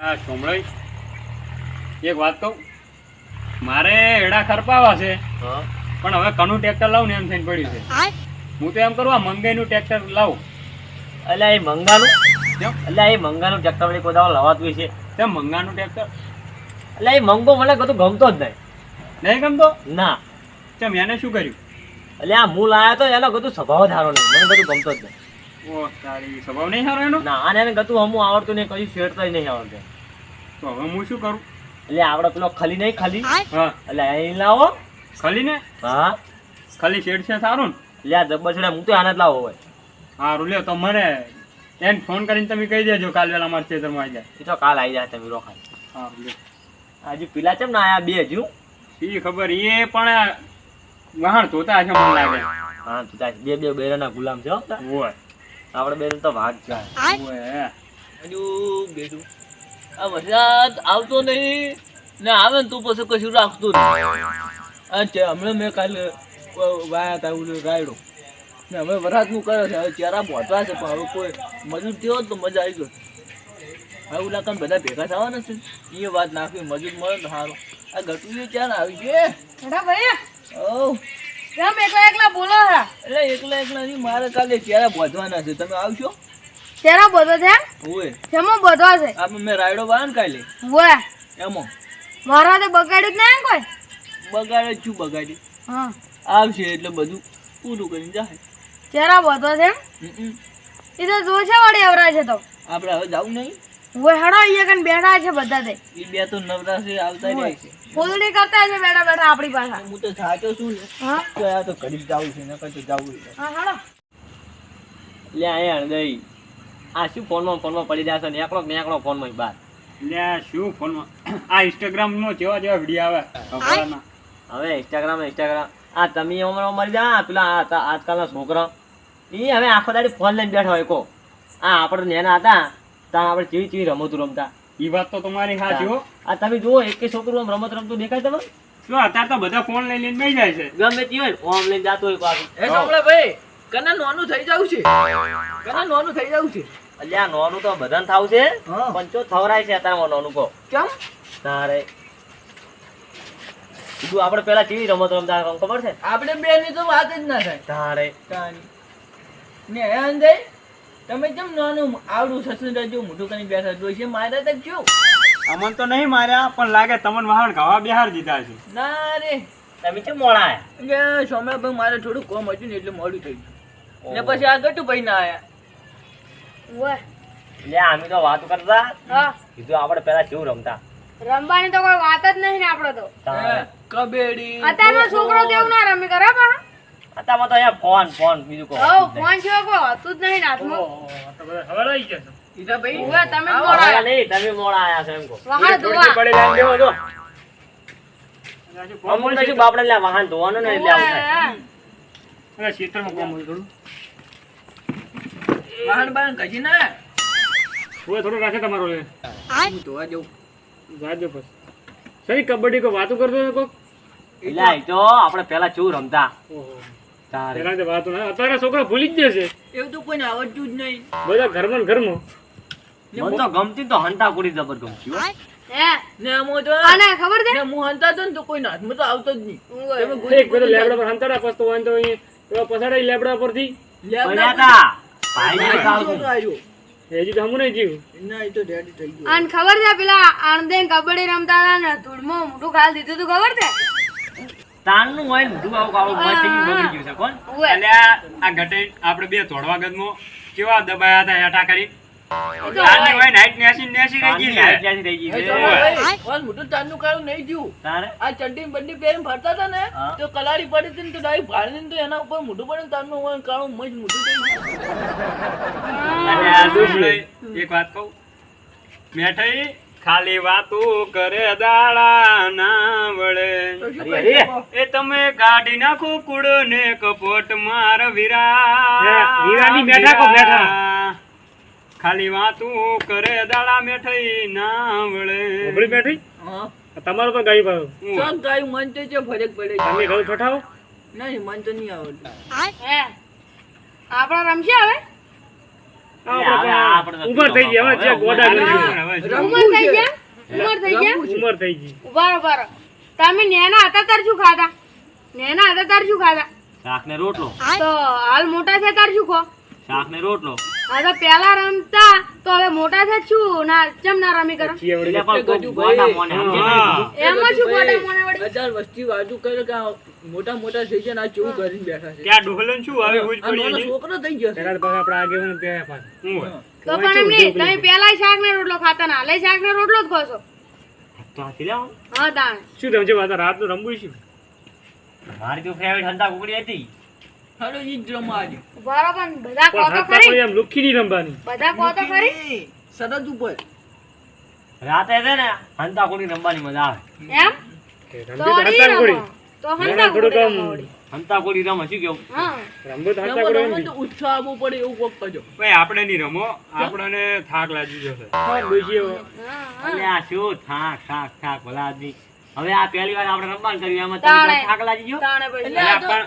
હા સોમળાઈ એક વાત કહું. મારે એડા ખરપાવા છે હા. પણ હવે કનું ટ્રેક્ટર લાવું ને એમ થઈને પડ્યું છે. હું? તો એમ કરું આ મંગાઈનું ટ્રેક્ટર લાવું. એટલે એ મંગાનું? એટલે એ મંગાનું ટ્રેક્ટર વળી કોદાવા લવાતું છે તે મંગાનું ટ્રેક્ટર એટલે એ મંગો મને કદું ગમતો જ નહીં. નહીં ગમતો? ના. કેમ એને શું કર્યું? એટલે આ મૂળ આવ્યો તો એનો કદું સ્વભાવ ધારો નહીં. મને બધું ગમતો જ નહીં. ઓ તારી સ્વભાવ નહીં સારો એનો? ના અને એને હમું આવડતું નહીં કયું શેરતાય નહીં આવડતું. તો હવે હું શું કરું? એટલે આપણે પેલો ખલી નહીં ખલી? હા. એટલે અહીં લાવો. ખાલી ને? હા. ખાલી શેડ છે સારું ને? આ જબ્બર છેડે હું તો આને જ લાવો હોય. સારું લ્યો તો મને એને ફોન કરીને તમે કહી દેજો કાલ વેલા મારા ખેતરમાં આવી જાય. એ તો કાલ આવી જાય તમે રોખા હા લ્યો. હજુ પેલા છે ના આયા બે હજુ એ ખબર? એ પણ વહાણ ધોતા છે મને લાગે. હા તું તાર બે બે બેરાના ગુલામ છે હો ઓય આપણે બેન તો ભાગ જાય હજુ બેઠું આ વરસાદ આવતો નહીં. ને આવે ને તું પછી કશું રાખતું નહીં. હમણાં મેં કાલે વાયા તા ઓલું રાયડો. ને હવે વરસાદનું કરે છે. હવે ચહેરા પહોંચવા છે પણ હવે કોઈ મજૂર થયો તો મજા આવી ગયો. હવે ઓલા કામ બધા ભેગા થવાના છે. એ વાત નાખવી મજૂર મળે ને સારું આ ગટું ક્યાં આવી છે? ઓહ ઓ કેમ એકલા એકલા બોલો છે એટલે એકલા એકલા નહીં મારે કાલે ચેરા બોધવાના છે? તમે આવશો? તેરા બોધો છે? ઓય. કેમો બોધો છે? આપણે મેં રાયડો વાળા ને કાલે. ઓય એમાં. મારા તો બગાડ્યું જ નહીં કોઈ? બગાડે છું બગાડી હા. આવશે એટલે બધું પૂરું કરીને જાય. તેરા બોધો છે. એ તો જો છે વળી અવરા છે તો. આપણે હવે જવું નહીં? વે હડો અહીંયા કન બેઠા છે બધા તે. એ બે તો નવરા છે આવતા રહે છે. ફૂલડી કરતા છે બેઠા બેઠા આપણી પાસે હું તો સાચો છું ને હા? તો આ તો ઘડીક જવું છે નકર તો જવું છે. હા હડો લે અહીંયા હળદઈ આ શું ફોનમાં ફોનમાં પડી રહ્યા છે ને? એકલો ને એકલો ફોનમાં બાર? લે શું ફોનમાં? આ ઇન્સ્ટાગ્રામ નો જેવા જેવા વીડિયો આવે. હવે ઇન્સ્ટાગ્રામ ઇન્સ્ટાગ્રામ આ તમે અમારો મરી જા પેલા આજકાલના છોકરા. એ હવે આખો દાડી ફોન લઈને બેઠા હોય કો આ આપણે નેના હતા. ત્યાં આપણે ચીવી ચીવી રમતું રમતા? એ વાત તો તમારી સાચી હો. આ તમે જુઓ એક કે છોકરું આમ રમત રમતું દેખાય તમે શું અત્યારે તો બધા ફોન લઈ લઈને બેસી જાય છે. ગમે તે હોય ફોન લઈને જાતું હોય પાછું. એ સાંભળે ભાઈ કના નોનું થઈ જાવ છે? કના નોનું થઈ જાવ છે? અલ્યા નોનું તો બધાને થાવ છે. હા. પણ ચો થવરાય છે અત્યારે નોનું કો કેમ? તારે. કીધું આપણે પેલા કેવી રમત રમતા ખબર છે? આપણે બે ની તો વાત જ ના થાય. તારે. તાની. ને હે અંજય તમે કેમ નાનું આવડું સસું રજો મોટું કરીને બેઠા છે મારે તો શું અમન તો નહીં માર્યા પણ લાગે તમને વાહણ ખાવા બિહાર દીધા છે. ના રે. તમે કેમ મોડા આયા કે સોમયાભાઈ મારે થોડું કોમ હતું ને એટલે મોડું થઈ ગયું. ને પછી આ ગટુભાઈ ના આયા. વાહ લે અમે તો વાતો કરતા. હા. કીધું આપણે પેલા કેવું રમતા? રમવાની તો કોઈ વાત જ નહીં ને આપડે તો. કબેડી અત્યારનો છોકરો કેવું ના રમી કરે પા અત્યારમાં તો અહીંયા ફોન ફોન બીજું કોઈ હવ ફોન છે કો હતું જ નહીં હાથમાં. ઓહો, તો બધા ખબર આવી ગયા છે. ઈરાભાઈ ઉવે, તમે મોડા આયા. નહીં, તમે મોડા આયા છો એમ કો વાહન ધોવા. પડે લાઈન દેવો જો. અમુલ ને શું બાપડે લે વાહન ધોવાનો ને એટલે આવું થાય. અરે, ખેતરમાં કામ હોય થોડું? વાહન બાહન કજી ના. હવે થોડો રાખે તમારો લે. હું ધોવા જઉં. જાજો બસ સરી કબડ્ડી કોઈ વાતો કરતો કોક? એટલે તો આપણે પેલા ચોર રમતા. ઓહો. તારે. પેલા તો વાતો ના અત્યારે છોકરા ભૂલી જ જશે. એવું તો કોઈને આવડતું જ નહીં. બધા ઘરમાં ઘરમાં. મને તો ગમતી તો હંતા કુડી જબર ગમતી હો. ને આમાં તો આને ખબર છે? ને હું હંતા હતો ને તો કોઈ હાથમાં તો આવતો જ નહીં. એક પેલો લેબડા પર હંતાડા પસતો હોય ને અહીં પેલો પછાડાય લેબડા પરથી. પડ્યા ભાઈ ને ખાવું. હજી તો હમું જીવ. ના એ તો રેડી થઈ ગયું. આને ખબર છે પેલા આણંદે કબડ્ડી રમતા હતા ને ધૂળમાં મોટું ખાલ દીધું તું ખબર છે? તાનનું હોય ને બધું આવું કાળું મસ્ત બગડી ગયું છે કોણ? એટલે આ ઘટે આપણે બે થોડવા ગદમો કેવા દબાયા હતા એટા કરી. તારની હોય. ને હાઈટ નેસી નેસી રહી ગઈ છે. ક્યાંથી થઈ ગઈ તો છે? ભાઈ, ઓલ મોટું તારનું કાળું નહીં થયું. તારે આ ચડ્ડી બંડી પહેરીને ફરતા હતા ને તો કલાડી પડી હતી ને તો ડાયરેક્ટ ભાળીને તો એના ઉપર મોઢું પડ્યું ને તારનું હોય ને કાળું મસ્ત મોઢું થઈ ગયું. અને આ દોસ્તોય, એક વાત કહું. મેઠાઈ ખાલી વાતો કરે દાડા ના એ તમે કાઢી નાખો કુડ ને કપોટ માર વીરા વીરાની બેઠા કો બેઠા. ખાલી વાતું કરે દાડા મેઠઈ ના વળે બેઠી? તમારો તો ગાઈ ભાવ ચાલ ગાય મન તો જે ફરક પડે તમે ઘઉં ઠઠાવો નહીં મન તો નહીં આવડતા. હે આપણે રમશે હવે? ઉંમર થઈ ગઈ હવે જે ગોડા શું? ઉંમર થઈ ગયા? ઉમર થઈ ગયા? ઉંમર થઈ ગઈ. ઊભા ઊભા. તમે નેના હતા તાર શું ખાતા નેના હતા તાર શું ખાતા શાક ને રોટલો તો હાલ મોટા છે તાર શું ખો? શાક ને રોટલો. હા તો પેલા રમતા તો હવે મોટા છે શું? ના ચમ ના રમી કરો? એટલે પણ ગોડા મોને. એમાં શું મોને વળી? હજાર વસ્તી વાજુ કરે કે મોટા મોટા થઈ છે ને આ કેવું કરીને બેઠા છે. ત્યાં ડોહલન શું હવે હુજ પડી છોકરો થઈ ગયો છે. પેલા આપણે આગે વન ત્યાં પાછા. તો પણ એમ નહીં તમે પેલા શાક ને રોટલો ખાતા ના હાલે શાક ને રોટલો જ ખો છો? તો હાથી લેવો. હા તાણે. શું તમે જે વાત રાતનું રમવું શું મારી તો ફેવરેટ હંતા કુકડી હતી. હાલો ઈ જ રમવા બરાબર બધા પણ તો ખરી. આમ લુખ્ખી નહીં રમવાની. બધા કહો તો ખરી. સરહદ ઉપર. રાતે છે ને હંતા કુકડી રમવાની મજા આવે. એમ? તો હંતા તો વળી હાથા રમો. કોડી તો હંતા કુકડી આમ રમો વળી. હંતા શું કેવું તો રમો કોડી રમો તો ઉત્સાહ આવવો પડે એવું કોક કરજો. ભાઈ આપણે નહીં રમો આપણને થાક લાગી જશે. હા, હા. આ શું થાક થાક થાક ભલા આદમી હવે આ પહેલી વાર આપણે રમવાનું કર્યું એમાં તમને થાક લાગી ગયો? એટલે તો- આપણ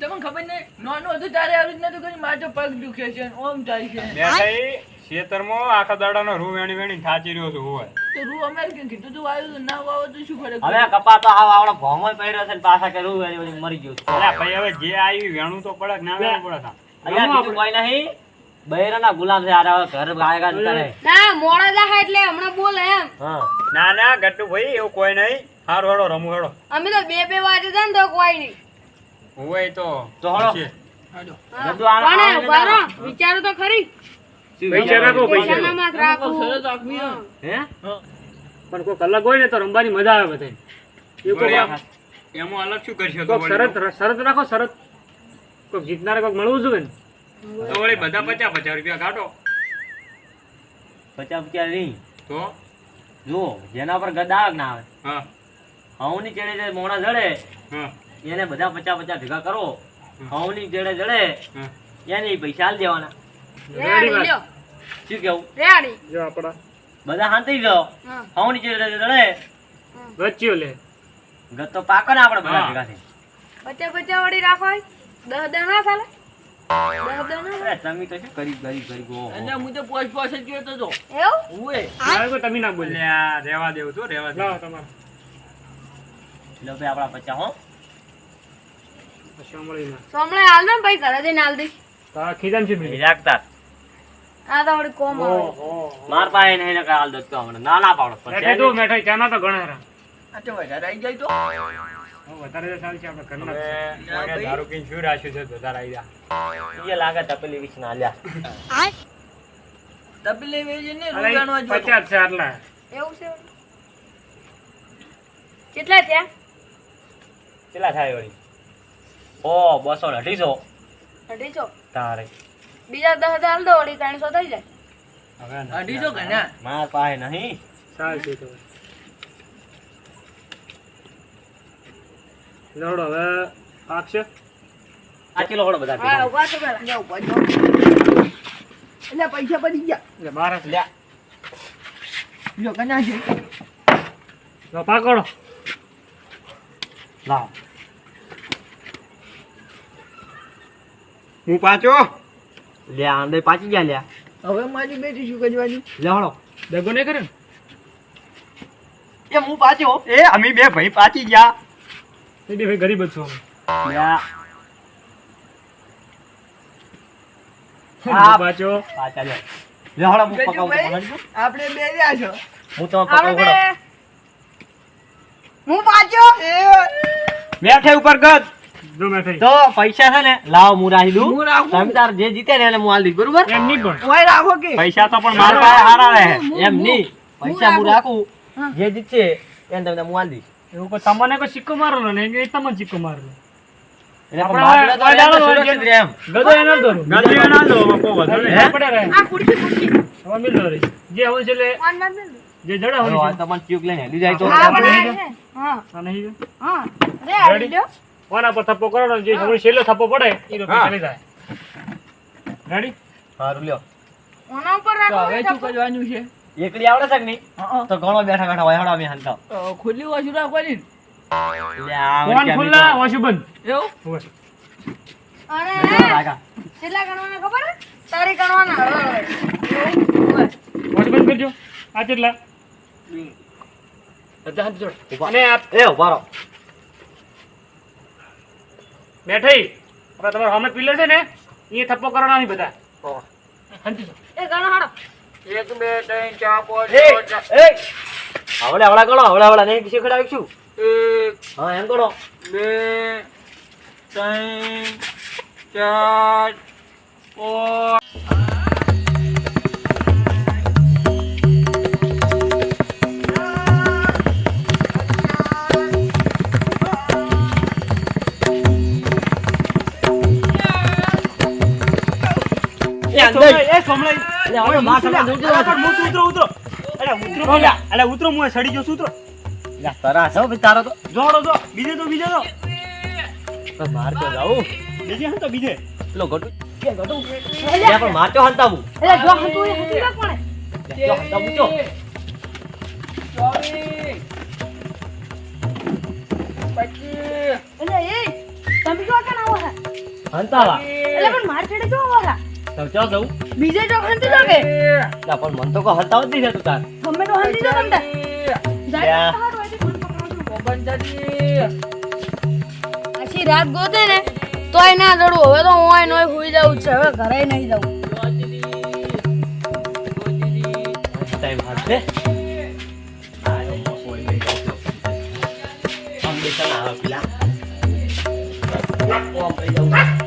તમને ખબર નહીં નાનો હતો ત્યારે આવી રીતના તો કરી મારે પગ દુખે છે ઓમ થાય છે. ખેતરમાં આખા દાડાનો રૂ વેણી વેણી થાચી રહ્યો છું હોય તો રૂ અમારે કે કીધું તું આવ્યું તો ના વાવો તો શું ફરક હવે કપા તો આવ આવડો ભોમો પહેર્યો છે ને પાછા કે રૂ મરી ગયું અરે ભાઈ હવે જે આવી વેણું તો પડક ના વેણું પડક તા? અલ્યા બીજું કોઈ નહીં બૈરાના ગુલામ છે આરે ઘર ગાયગા જતા ના મોડા જાય એટલે હમણાં બોલ એમ હા ના ના ગટ્ટુ ભાઈ એવું કોઈ નહીં હારું હેડો રમુ હેડો અમે તો બે બે વાજે જાય ને તો કોઈ નહીં હોય તો તો હેડો. છે. હાલો હા. બધું આને પણ આવડે ઊભા રહો. ના. વિચારો તો ખરી પૈસા રાખો, પૈસા. હે. પણ કોઈક અલગ હોય ને તો રમવાની મજા આવે બધાય. એવું કોઈક વળી આમ- આમ- એમાં અલગ શું કરશો તો કોઈક વળી? શરત શરત રાખો શરત. કોઈક જીતનારે કોઈક મળવું જોઈએ ને. તો વળી બધા પચાસ પચાસ રૂપિયા કાઢો. પચાસ નહીં. તો? જો જેના પર ગદ ના આવે. હા. હવની ચેડે જે મોણા જડે એને બધા પચાસ પચાસ ભેગા કરો. હવની ચેડે જડે હા. એને પૈસા આલ દેવાના. રેડી. લ્યો. શું કેવું? રેડી. જો આપણા. બધા શાંતિ જાઓ હા. હવની ચેડે જડે લે ગદ તો પાકો ને આપણે બધા ભેગા થઈ પચાસ પચાસ વળી રાખો હોય. દસ દસ ના ચાલે. તમે તો શું હું તો પોચ જ ગયો તો એવું? ઉએ ના, કોઈ તમે ના બોલ્યા. રેવા દેવું તો રેવા દેવું. તમારે. લો ભાઈ આપડા પચાસ હો. સોમળે હાલ ને ભાઈ ઘરે જઈને હાલ દે. તો ખીજામ છે બીજું. રાખતા આ તો વળી કોમ આવે. માર પાસે નહીં ને કાલ દો તો ના ના પાડો. મેઠાઈ દો મેઠાઈ ચાના તો ઘણા હેરા. આ તો વધારે આવી જાય તો. વધારે તો ચાલશે આપણે ઘરના જ છે. હવે કોઈને દારૂ પીને શું રાખ્યું છે બધા આવી જા. એ લાગે તપેલી વીસ ના લ્યા તપેલી વેચી ને અરે, રૂપિયાનો જ છે આટલા. એવું છે? કેટલા થયા? કેટલા થાય વળી? ઓ બસો ને અઢીસો. અઢીસો તારે. બીજા દસ હજાર દો અઢી ત્રણસો થઈ જાય. હવે અઢીસો માર પાસે નહીં. ચાલશે તો. લડો હવે પાકશે બધા હા. ઊભા પેલા. એટલે પૈસા પડી ગયા. એટલે બાર જ. લ્યા. જો કન્યા છે. લો પાકોડો લાવ હું પાછો? લે અંદર પાછી ગયા લ્યા. હવે મારી બેટી શું કરવાની લે હળો. દગો નહીં કરે એ હું પાછો એ અમે બે ભાઈ પાછી ગયા. એ બે ભાઈ ગરીબ જ છો અમે. લ્યા. હું. પાછો. લે હું પકાવું. આપણે બે રહ્યા છો. હું તો પકાવું હું પાછો. બેઠે ઉપર ગદ જો મેઠાઈ તો પૈસા છે ને લાવ હું રાખી દઉં. હું તમે તાર જે જીતે ને એને હું આલી બરોબર? એમ નહીં પણ. ઓય રાખો કે? પૈસા તો પણ મારા પાસે હારા રહે. એમ નહીં. પૈસા હું રાખું? જે જીતશે એને તમને હું આલી એવું કોઈ તમને કોઈ સિક્કો મારેલો ને એ તમને સિક્કો મારેલો. જ જડે હોય તમને ચૂક લઈને હેલી જાય તો. હા હા છે હા ઓના પર થપ્પો કરો જે સમય છેલ્લો થપ્પો પડે એ હા. ચલી જાય રેડી સારું લ્યો. ઓના ઉપર રાખો હવે શું કરવાનું છે? એકલી આવડે છે કે નહીં? તો ઘણો બેઠા બેઠા હોય હડા અમે હંતા ખુલ્લી વાસુ રાખવાની ને? વળી ખુલ્લા? વાસુ બંધ. એવું. અને કેટલા ગણવાના ખબર તારી ગણવાના. હવે. બંધ કરજો. આ કેટલા? અને એ ઊભા રહો. બેઠી. હવે તમારો હમત પીલે છે ને એ થપ્પો કરવાનો નહીં બધા. એ ગણો હાડો. એક બે ત્રણ ચાર પાંચ છ, સાત, એ. આવડે આવડા ગણો આવડે આવડા નહીં શીખડાવી છું એક હા એમ ગણો બે ત્રણ ચાર પાંચ. ઉતરો. ઉતરો અરે ઉતરો. અલે ઉતરો હું સડી જો ઉતરો. તારા તારો તો. જોડો જો. બીજે તો બીજે તો. માર તો જાવું બીજે હા તો બીજે. પેલો ગટુ કે ગટુ એ પણ માર તો હંતાવું. એટલે જો હંતું એ હંતી ના પણ લે, જો હંતાવું જો. એટલે એ તમે જો કે આવો છે હંતાવા. એટલે પણ માર છેડે જો આવો તો ચો જવું બીજે જો હંતી જો કે લા, પણ મન તો કો હતાવ જ નહીં તું તાર. ગમે તો હંતી જાય. તો મને પકડવાનું. આછી રાત ગોતે ને તોય ના જડું. હવે તો હું નોય હુઈ જાઉં છે. હવે ઘરે નહીં જાઉં. ટાઈમ હાથે આમ બેસા આવે પેલા. ઓમ જાઉં.